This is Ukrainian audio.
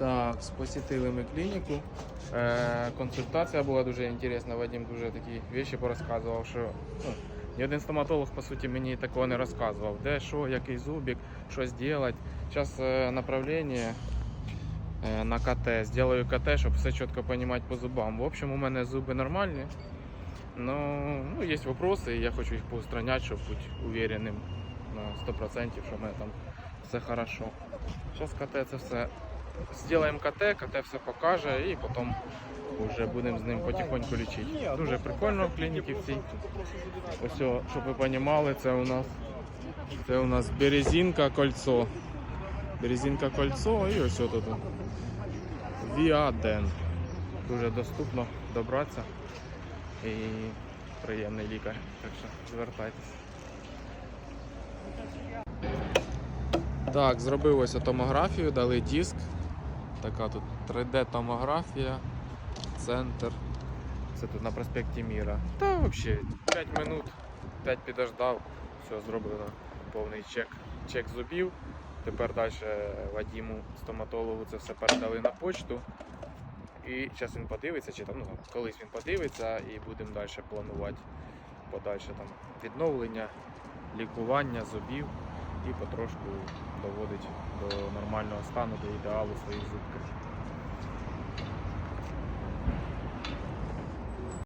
Так, посетили ми клініку. Е, консультація була дуже інтересна. Вадим дуже такі речі порозказував, що ну, ні один стоматолог, по суті, мені такого не розказував. Де, що, який зубик, що зробити. Зараз е, направлення е, на КТ. Зроблю КТ, щоб все чітко розуміти по зубам. В общем, у мене зуби нормальні. Но ну, є вопроси, і я хочу їх поустраняти, щоб бути уверенним на 100%, що в мене там все хорошо. Зараз КТ це все Сделаем КТ, КТ все покаже і потім вже будемо з ним потихоньку лічити. Дуже прикольно в клініці в цій. Ось, щоб ви розуміли, це у нас це у нас березінка кольцо. Березінка кольцо і ось тут. Віаден. Дуже доступно добратися і приємний лікар. Так що звертайтеся. Так, зробив ось томографію, дали диск. Така тут 3D-томографія, центр. Це тут на проспекті Міра. Та взагалі 5 минут, 5 підождав, все зроблено. Повний чек, чек зубів. Тепер далі Вадіму, стоматологу, це все передали на почту. І зараз він подивиться, чи там ну, колись він подивиться і будемо далі планувати подальше там відновлення, лікування зубів і потрошку доводить до нормального стану, до ідеалу своїх зубки.